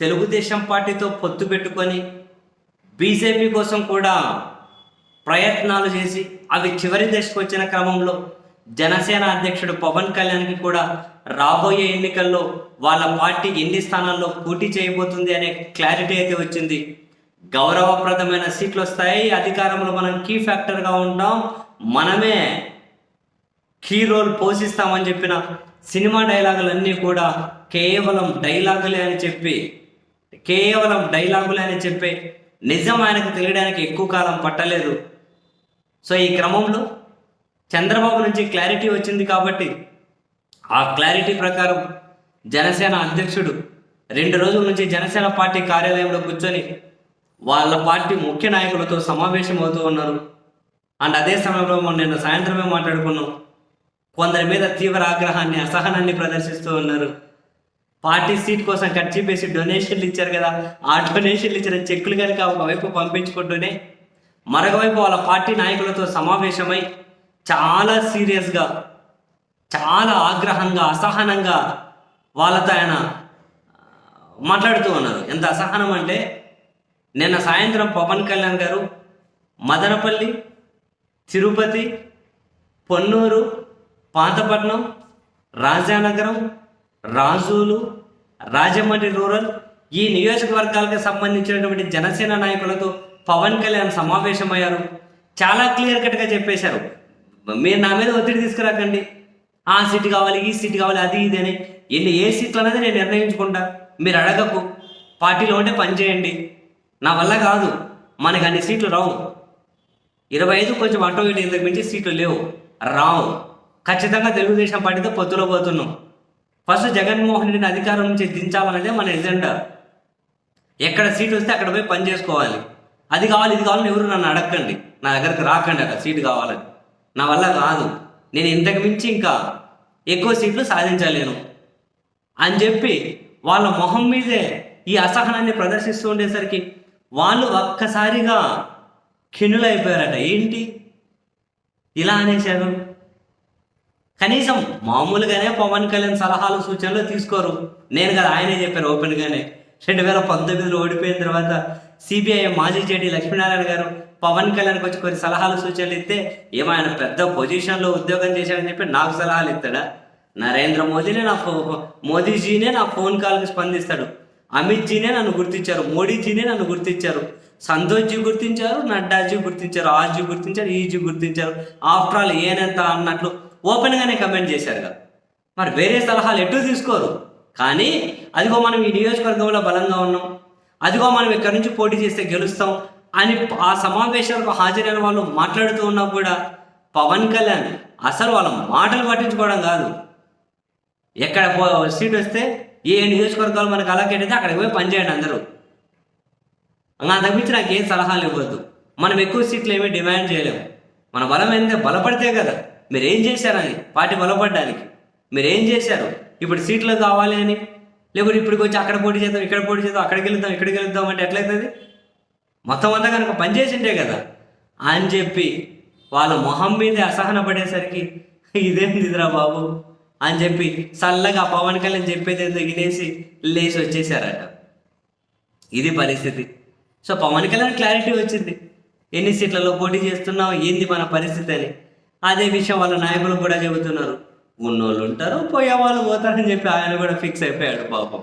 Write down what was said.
తెలుగుదేశం పార్టీతో పొత్తు పెట్టుకొని బీజేపీ కోసం కూడా ప్రయత్నాలు చేసి అవి చివరి దశకు వచ్చిన క్రమంలో జనసేన అధ్యక్షుడు పవన్ కళ్యాణ్కి కూడా రాబోయే ఎన్నికల్లో వాళ్ళ పార్టీ ఎన్ని స్థానాల్లో పోటీ చేయబోతుంది అనే క్లారిటీ అయితే వచ్చింది. గౌరవప్రదమైన సీట్లు వస్తాయి. అధికారంలో మనం కీ ఫ్యాక్టర్గా ఉంటాం. మనమే కీ రోల్ పోషిస్తామని చెప్పిన సినిమా డైలాగులన్నీ కూడా కేవలం డైలాగులే అని చెప్పి కేవలం డైలాగులనే అని నిజం ఆయనకు తెలియడానికి ఎక్కువ కాలం పట్టలేదు. సో ఈ క్రమంలో చంద్రబాబు నుంచి క్లారిటీ వచ్చింది కాబట్టి ఆ క్లారిటీ ప్రకారం జనసేన అధ్యక్షుడు రెండు రోజుల నుంచి జనసేన పార్టీ కార్యాలయంలో కూర్చొని వాళ్ళ పార్టీ ముఖ్య నాయకులతో సమావేశం అవుతూ ఉన్నారు. అండ్ అదే సమయంలో మనం నిన్న సాయంత్రమే మాట్లాడుకున్నాం. కొందరి మీద తీవ్ర ఆగ్రహాన్ని అసహనాన్ని ప్రదర్శిస్తూ ఉన్నారు. పార్టీ సీట్ కోసం ఖర్చు పేసి డొనేషన్లు ఇచ్చారు కదా ఆ డొనేషన్లు ఇచ్చిన చెక్కులు కనుక ఒకవైపు పంపించుకుంటూనే మరొకవైపు వాళ్ళ పార్టీ నాయకులతో సమావేశమై చాలా సీరియస్గా చాలా ఆగ్రహంగా అసహనంగా వాళ్ళతో ఆయన మాట్లాడుతూ ఉన్నారు. ఎంత అసహనం అంటే నిన్న సాయంత్రం పవన్ కళ్యాణ్ గారు మదనపల్లి తిరుపతి పొన్నూరు పాతపట్నం రాజానగరం రాజులు రాజమండ్రి రూరల్ ఈ నియోజకవర్గాలకు సంబంధించినటువంటి జనసేన నాయకులతో పవన్ కళ్యాణ్ సమావేశమయ్యారు. చాలా క్లియర్ కట్గా చెప్పేశారు. మీరు నా మీద ఒత్తిడి తీసుకురాకండి. ఆ సీట్ కావాలి ఈ సీట్ కావాలి అది ఇది అని. ఎన్ని ఏ సీట్లు అనేది నేను నిర్ణయించుకుంటా. మీరు అడగకు. పార్టీలో ఉంటే పనిచేయండి నా వల్ల కాదు. మనకి అన్ని సీట్లు రావు. ఇరవై ఐదు కొంచెం అటో ఇటు ఇంతకు మించి సీట్లు లేవు. రావు. ఖచ్చితంగా తెలుగుదేశం పార్టీతో పొత్తులో పోతున్నాం. ఫస్ట్ జగన్మోహన్ రెడ్డిని అధికారం నుంచి దించాలనేదే మన ఎజెండా. ఎక్కడ సీట్ వస్తే అక్కడ పోయి పని చేసుకోవాలి. అది కావాలి ఇది కావాలని ఎవరు నన్ను అడగండి నా దగ్గరకు రాకండి అక్కడ సీటు కావాలని. నా వల్ల కాదు. నేను ఇంతకు మించి ఇంకా ఎక్కువ సీట్లు సాధించలేను. అని చెప్పి వాళ్ళ మొహం మీదే ఈ అసహనాన్ని ప్రదర్శిస్తూ ఉండేసరికి వాళ్ళు ఒక్కసారిగా కిన్నులైపోయారట ఏంటి? ఇలా అనేశారు. కనీసం మామూలుగానే పవన్ కళ్యాణ్ సలహాలు సూచనలు తీసుకోరు. నేను కదా ఆయనే చెప్పాను ఓపెన్గానే. రెండు వేల పంతొమ్మిదిలో ఓడిపోయిన తర్వాత సిబిఐ మాజీ జేడీ లక్ష్మీనారాయణ గారు పవన్ కళ్యాణ్కి వచ్చి కొన్ని సలహాలు సూచనలు ఇస్తే ఏమైనా పెద్ద పొజిషన్లో ఉద్యోగం చేశాడని చెప్పి నాకు సలహాలు ఇస్తాడా? నరేంద్ర మోదీనే నా ఫో మోదీజీనే నా ఫోన్ కాల్కి స్పందిస్తాడు. అమిత్ జీనే నన్ను గుర్తించారు. మోడీజీనే నన్ను గుర్తించారు. సంతోష్జీ గుర్తించారు నడ్డాజీ గుర్తించారు ఆజీ గుర్తించారు ఈజీ గుర్తించారు. ఆఫ్టర్ ఆల్ ఏనంత అన్నట్లు ఓపెన్గానే కమెంట్ చేశారు కదా. మరి వేరే సలహాలు ఎటు తీసుకోరు? కానీ అదిగో మనం ఈ నియోజకవర్గంలో బలంగా ఉన్నాం. అదిగో మనం ఇక్కడి నుంచి పోటీ చేస్తే గెలుస్తాం అని ఆ సమావేశాలకు హాజరైన వాళ్ళు మాట్లాడుతూ ఉన్నా కూడా పవన్ కళ్యాణ్ అసలు వాళ్ళ మాటలు పట్టించుకోవడం కాదు. ఎక్కడ పో సీట్ వస్తే ఏ నియోజకవర్గాలు మనకు అలాగేటైతే అక్కడికి పోయి పనిచేయండి అందరూ. అంతకుమించి నాకు ఏం సలహాలు ఇవ్వద్దు. మనం ఎక్కువ సీట్లు ఏమీ డిమాండ్ చేయలేము. మన బలం ఏంటంటే బలపడితే కదా. మీరు ఏం చేశారని పార్టీ బలపడడానికి? మీరు ఏం చేశారు? ఇప్పుడు సీట్లు కావాలి అని? లేకపోతే ఇప్పుడు వచ్చి అక్కడ పోటీ చేద్దాం ఇక్కడ పోటీ చేద్దాం అక్కడికి వెళ్దాం ఇక్కడికి వెళ్దాం అంటే ఎట్లయితుంది? మొత్తం అంతా కనుక పనిచేసిండే కదా. అని చెప్పి వాళ్ళ మొహం మీదే అసహన పడేసరికి ఇదేందిరా బాబు? అని చెప్పి చల్లగా పవన్ కళ్యాణ్ చెప్పేది ఏదో వినేసి లేచి వచ్చేసారట. ఇది పరిస్థితి. సో పవన్ కళ్యాణ్ క్లారిటీ వచ్చింది. ఎన్ని సీట్లలో పోటీ చేస్తున్నావు? ఏంది మన పరిస్థితి అని. అదే విషయం వాళ్ళ నాయకులు కూడా చెబుతున్నారు. ఉన్నోళ్ళు ఉంటారు పోయే వాళ్ళు పోతారని చెప్పి ఆయన కూడా ఫిక్స్ అయిపోయాడు పాపం.